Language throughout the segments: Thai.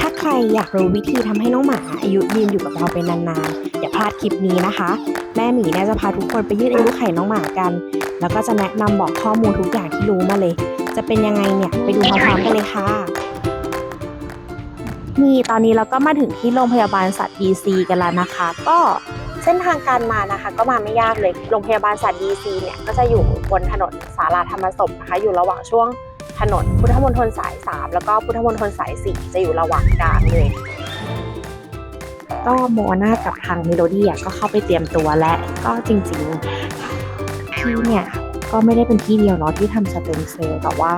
ถ้าใครอยากรู้วิธีทำให้น้องหมาอายุยืนอยู่กับเราเป็นนานๆ อย่าพลาดคลิปนี้นะคะ แม่หมีเนี่ยจะพาทุกคนไปยืดอายุไข่น้องหมากัน แล้วก็จะแนะนำบอกข้อมูลทุกอย่างที่รู้มาเลย จะเป็นยังไงเนี่ยไปดูพร้อมๆกันเลยค่ะนี่ตอนนี้เราก็มาถึงที่โรงพยาบาลสัตว์ DC กันแล้วนะคะ ก็เส้นทางการมานะคะ ก็มาไม่ยากเลยโรงพยาบาลสัตว์ DC เนี่ยก็จะอยู่บนถนนสาราธรรมศพนะคะ อยู่ระหว่างช่วง ถนนพุทธมณฑลสาย 3 แล้วก็พุทธมณฑลสาย 4 จะอยู่ระหว่างกลางเลยก็โมนากับทางเมโลดี้ก็เข้าไปเตรียมตัวและก็จริงๆที่เนี่ยก็ไม่ได้เป็นที่เดียวเนาะที่ทำสเต็มเซลล์แต่ว่า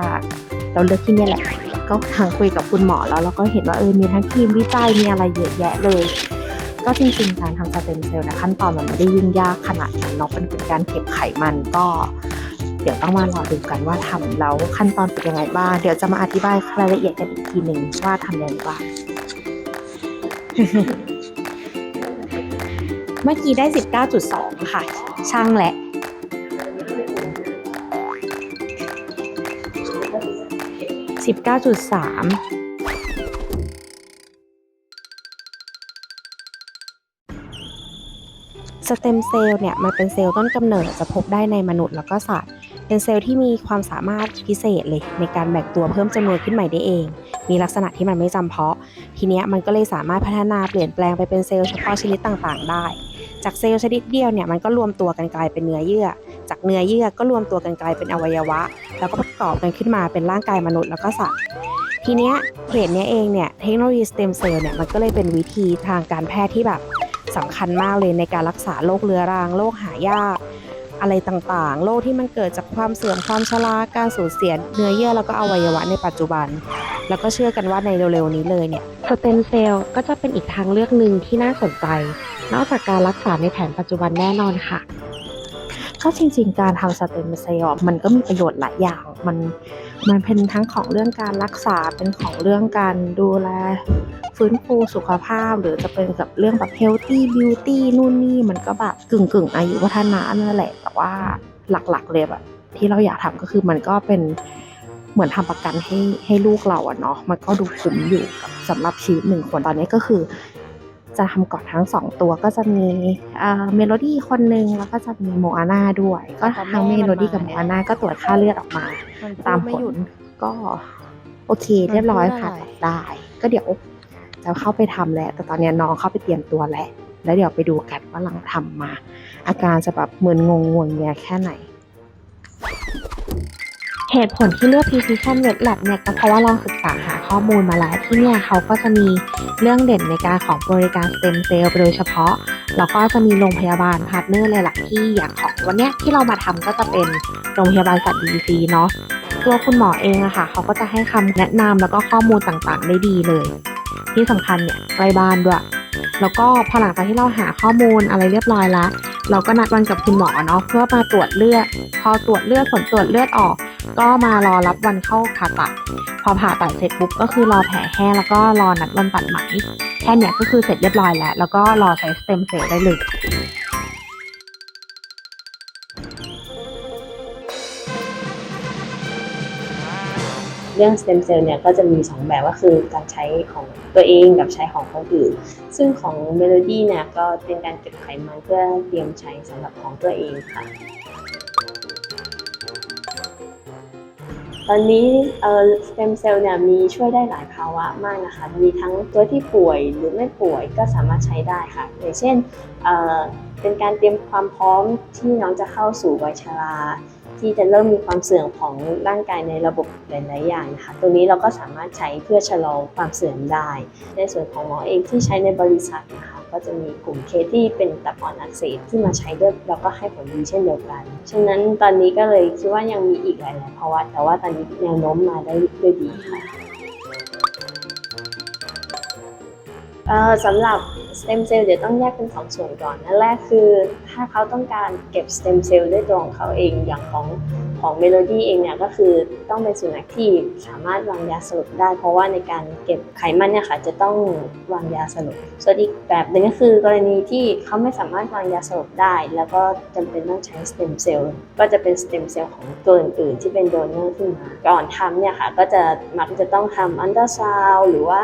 เราเลือกที่นี่แหละ ก็ทางคุยกับคุณหมอแล้วเราก็เห็นว่าเออมีทั้งทีมวิจัยมีอะไรเยอะแยะเลย ก็จริงๆการทำสเต็มเซลล์นะขั้นตอนมันไม่ได้ยุ่งยากขนาดนั้นเนาะเป็นการเก็บไขมันก็ เดี๋ยวต้องมารอดูกันว่าทำแล้วขั้นตอนเป็นยังไงบ้าง เดี๋ยวจะมาอธิบายรายละเอียดกันอีกทีหนึ่งว่าทำยังไงบ้างเมื่อกี้ได้ 19.2 ค่ะ ช่างแหละ19.3สเต็มเซลล์เนี่ยมันเป็นเซลล์ต้นกำเนิดจะพบได้ในมนุษย์แล้วก็สัตว์ เป็นเซลล์ที่มีความสามารถพิเศษเลย ในการแบ่งตัวเพิ่มจำนวนขึ้นใหม่ได้เอง มีลักษณะที่มันไม่จำเพาะ ทีเนี้ยมันก็เลยสามารถพัฒนาเปลี่ยนแปลงไปเป็นเซลล์เฉพาะชนิดต่างๆ ได้ จากเซลล์ชนิดเดียวเนี่ยมันก็รวมตัวกันกลายเป็นเนื้อเยื่อ จากเนื้อเยื่อก็รวมตัวกันกลายเป็นอวัยวะ แล้วก็ประกอบกันขึ้นมาเป็นร่างกายมนุษย์แล้วก็สัตว์ทีเนี้ยเพจเนี้ยเองเนี่ยเทคโนโลยีสเต็มเซลล์เนี่ยมันก็เลยเป็นวิธีทางการแพทย์ที่แบบสำคัญมากเลยในการรักษาโรคเรื้อรังโรคหายาก อะไรต่างๆ โรคที่มันเกิดจากความเสื่อมความชราการสูญเสียเนื้อเยื่อแล้วก็อวัยวะในปัจจุบัน แล้วก็เชื่อกันว่าในเร็วๆนี้เลยเนี่ยสเต็มเซลล์ก็จะเป็นอีกทางเลือกหนึ่งที่น่าสนใจ นอกจากการรักษาในแผนปัจจุบันแน่นอนค่ะก็จริงๆ การทำสเต็มเซลล์มันก็มีประโยชน์หลายอย่างมัน มันเป็นทั้งของเรื่องการรักษาเป็นของเรื่องการดูแล ฟื้นฟูสุขภาพ หรือจะเป็นกับเรื่องแบบ healthy beauty นู่นนี่มันก็แบบกึ่งกึ่งอายุวัฒนะนั่นแหละ แต่ว่าหลักๆเลยแบบที่เราอยากทำก็คือมันก็เป็นเหมือนทำประกันให้ให้ลูกเราอะเนาะมันก็ดูคุ้มอยู่กับสำหรับชีวิตหนึ่งคนตอนนี้ก็คือ จะทำก่อนทั้งสองตัวก็จะมีเมโลดี้คนหนึ่งแล้วก็จะมีโมอาน่าด้วย ก็ทั้งเมโลดี้กับโมอาน่าก็ตรวจค่าเลือดออกมา ตามผลก็โอเค เรียบร้อยค่ะตัดได้ ก็เดี๋ยวจะเข้าไปทำแหละ แต่ตอนนี้น้องเข้าไปเตรียมตัวแล้วแล้วเดี๋ยวไปดูกันว่าหลังทำมา อาการจะแบบมึนงงงวงเงียแค่ไหน เหตุผลที่เลือก Precision Vet Lab เนี่ยก็เพราะว่าลองศึกษาหาข้อมูลมาแล้วที่เนี่ยเขาก็จะมีเรื่องเด่นในการของบริการสเต็มเซลล์โดยเฉพาะ แล้วก็จะมีโรงพยาบาลพาร์ทเนอร์หลายๆที่อย่างของวันเนี้ยที่เรามาทำก็จะเป็นโรงพยาบาลสัตว์ DCC เนาะตัวคุณหมอเองอะค่ะเขาก็จะให้คำแนะนำแล้วก็ข้อมูลต่างๆ ได้ดีเลย ที่สำคัญเนี่ยใกล้บ้านด้วยแล้วก็พอหลังจากที่เราหาข้อมูลอะไรเรียบร้อยแล้วเราก็นัดวันกับคุณหมอเนาะเพื่อมาตรวจเลือด พอตรวจเลือดผลตรวจเลือดออก ก็มารอรับวันเข้าผ่าตัด พอผ่าตัดเสร็จปุ๊บก็คือรอแผลแห้งแล้วก็รอนัดวันตัดไหม แค่เนี้ยก็คือเสร็จเรียบร้อยแล้ว แล้วก็รอใช้สเต็มเซลล์ได้เลยเรื่อง stem cell เนี่ยก็จะมี 2 แบบก็คือการใช้ของตัวเองกับใช้ของคนอื่น ซึ่งของ Melody เนี่ยก็เป็นการเก็บไขมันเพื่อเตรียมใช้สำหรับของตัวเองค่ะ ตอนนี้เอ่อสเต็มเซลล์เนี่ยมีช่วยได้หลายภาวะมากนะคะ มีทั้งตัวที่ป่วยหรือไม่ป่วยก็สามารถใช้ได้ค่ะ อย่างเช่นเอ่อเป็นการเตรียมความพร้อมที่น้องจะเข้าสู่วัยชรา ที่จะเริ่มมีความเสื่อมของร่างกายในระบบหลายๆอย่างนะคะตรงนี้เราก็สามารถใช้เพื่อชะลอความเสื่อมได้ ในส่วนของหมอเองที่ใช้ในบริษัทนะคะก็จะมีกลุ่มเคสที่เป็นตับอ่อนอักเสบที่มาใช้ด้วยเราก็ให้ผลดีเช่นเดียวกัน ฉะนั้นตอนนี้ก็เลยคิดว่ายังมีอีกหลายๆภาวะแต่ว่าตอนนี้แนวโน้มมาได้ด้วยดีค่ะ สำหรับสเต็มเซลล์เดี๋ยวต้องแยกเป็นสองส่วนก่อนอันแรกคือถ้าเขาต้องการเก็บสเต็มเซลล์ด้วยตัวของเขาเองอย่างของของเมโลดี้เองเนี่ยก็คือต้องเป็นสุนัขที่สามารถวางยาสลบได้ เพราะว่าในการเก็บไขมันเนี่ยค่ะจะต้องวางยาสลบส่วนอีกแบบหนึ่งก็คือกรณีที่เขาไม่สามารถวางยาสลบได้ แล้วก็จำเป็นต้องใช้สเต็มเซลล์ก็จะเป็นสเต็มเซลล์ของตัวอื่นๆที่เป็นโดเนอร์ขึ้นมาก่อนทำเนี่ยค่ะก็จะมักจะต้องทำอันตราซาวหรือว่า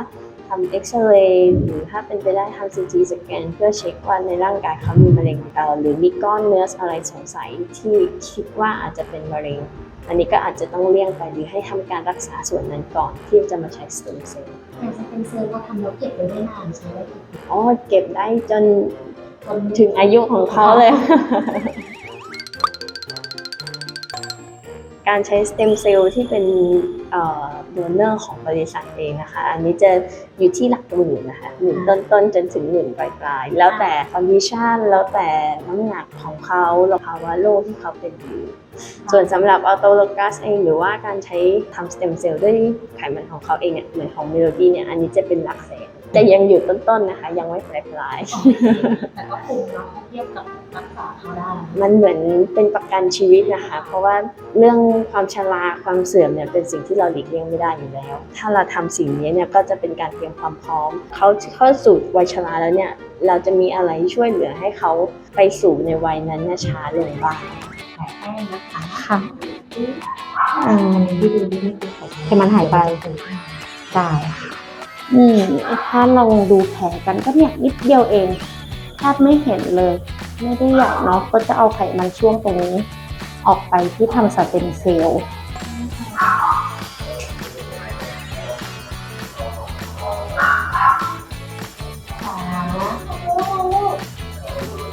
ำเอ็กซเรย์หรือถ้าเป็นไปได้ทำซีจีสแกนเพื่อเช็คว่าในร่างกายเขามีมะเร็งเอ่อหรือมีก้อนเนื้ออะไรสงสัยที่คิดว่าอาจจะเป็นมะเร็ง อันนี้ก็อาจจะต้องเลี่ยงไปหรือให้ทำการรักษาส่วนนั้นก่อนที่จะมาใช้สเต็มเซลล์แต่สเต็มเซลล์เราทำแล้วเก็บไว้ได้นานใช้ได้กี่ปีอ๋อเก็บได้จนจนถึงอายุของเขาเลย การใช้สเต็มเซลล์ที่เป็นโดเนอร์ของบริษัทเองนะคะ อันนี้จะอยู่ที่หลักหมื่นนะคะหมื่นต้นๆจนถึงหมื่นปลายๆ แล้วแต่คอนดิชันแล้วแต่น้ำหนักของเขาแล้วภาวะโรคที่เขาเป็นอยู่ ส่วนสำหรับออโตโลกัสเองหรือว่าการใช้ทำสเต็มเซลล์ด้วยไขมันของเขาเองเนี่ยเหมือนของเมโลดี้เนี่ยอันนี้จะเป็นหลักแสน แต่ยังอยู่ต้นๆนะคะ ยังไม่ปลายๆแต่ก็คุ้มเนาะถ้าเทียบกับรักษาเขาได้มันเหมือนเป็นประกันชีวิตนะคะ เพราะว่าเรื่องความชราความเสื่อมเนี่ยเป็นสิ่งที่เราหลีกเลี่ยงไม่ได้อยู่แล้ว ถ้าเราทำสิ่งนี้เนี่ยก็จะเป็นการเตรียมความพร้อม เขาเข้าสู่วัยชราแล้วเนี่ยเราจะมีอะไรช่วยเหลือให้เขาไปสู่ในวัยนั้นเนี่ยช้าลงบ้างแผลแห้งนะคะค่ะอืมที่ดูนี่คือไขไขมันหายไปได้ค่ะ อืมถ้าเราดูแผลกันก็เนี่ยนิดเดียวเองแทบไม่เห็นเลย ไม่ได้ใหญ่เนาะก็จะเอาไขมันช่วงตรงนี้ ออกไปที่ทำสเต็มเซลล์ขา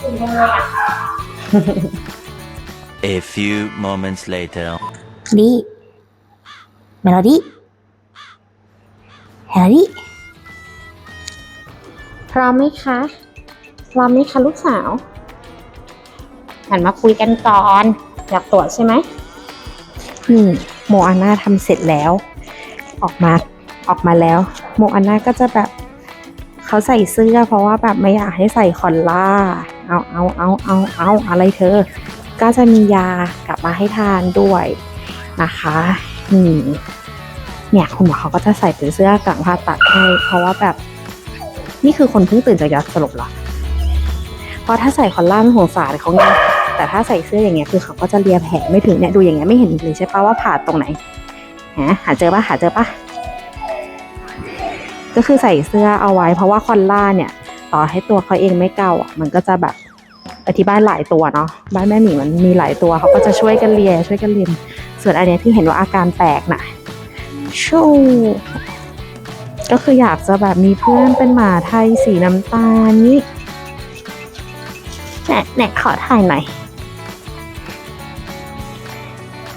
เป็นยังไงอะ A few moments later. ดีเมโลดี้เมโลดี้ พร้อมไหมคะ พร้อมไหมคะลูกสาวหันมาคุยกันก่อน อยากตรวจใช่ไหมนี่โมอาน่าทำเสร็จแล้ว ออกมาออกมาแล้ว โมอาน่าก็จะแบบเขาใส่เสื้อ เพราะว่าแบบไม่อยากให้ใส่คอลล่า เอาเอาเอาเอาเอาอะไรเธอ ก็จะมียากลับมาให้ทานด้วยนะคะนี่เนี่ยคุณหมอเขาก็จะใส่เป็นเสื้อกลางผ่าตัดให้เพราะว่าแบบ นี่คือคนเพิ่งตื่นจากยาสลบเหรอเพราะถ้าใส่คอลล่ามันสงสารเขาไงแต่ถ้าใส่เสื้ออย่างเงี้ยคือเขาก็จะเลียแผลไม่ถึงเนี่ยดูอย่างเงี้ยไม่เห็นเลยใช่ปะว่าผ่าตรงไหนฮะหาเจอปะหาเจอปะก็คือใส่เสื้อเอาไว้ เพราะว่าคอลล่าเนี่ยต่อให้ตัวเขาเองไม่เก่าอะมันก็จะแบบอธิบายหลายตัวเนาะบ้านแม่หมีมันมีหลายตัวเขาก็จะช่วยกันเลียช่วยกันเลียมส่วนอันเนี้ยที่เห็นว่าอาการแปลกน่ะชู ก็คืออยากจะแบบมีเพื่อนเป็นหมาไทยสีน้ำตาลนี่แหน่แหน่ขอถ่ายหน่อย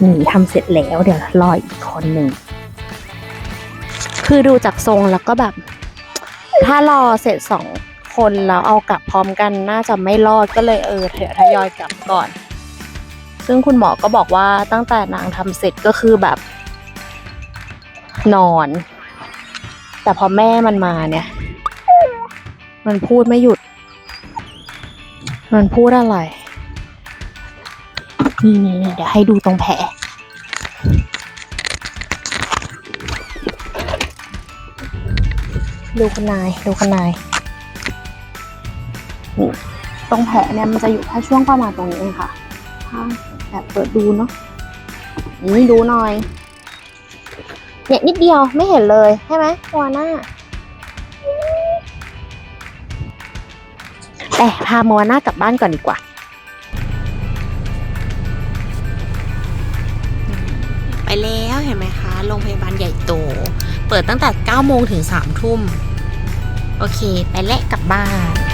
นี่ทำเสร็จแล้วเดี๋ยวรออีกคนหนึ่ง คือดูจากทรงแล้วก็แบบ ถ้ารอเสร็จสองคนแล้วเอากลับพร้อมกันน่าจะไม่รอดก็เลยเออเถอะทยอยกลับก่อน ซึ่งคุณหมอก็บอกว่าตั้งแต่นางทำเสร็จก็คือแบบ นอน แต่พอแม่มันมาเนี่ย มันพูดไม่หยุด มันพูดอะไร นี่นี่เดี๋ยวให้ดูตรงแผลดูคุณนายดูคุณนายตรงแผลเนี่ยมันจะอยู่แค่ช่วงประมาณตรงนี้เองค่ะถ้าแบบเปิดดูเนาะนี่ดูหน่อย เนี่ยนิดเดียวไม่เห็นเลย ใช่ไหมวาน่าแต่พาโมวาน่ากลับบ้านก่อนดีกว่า ไปแล้วเห็นไหมคะ โรงพยาบาลใหญ่โต เปิดตั้งแต่9โมงถึง3ทุ่ม โอเค ไปและกลับบ้าน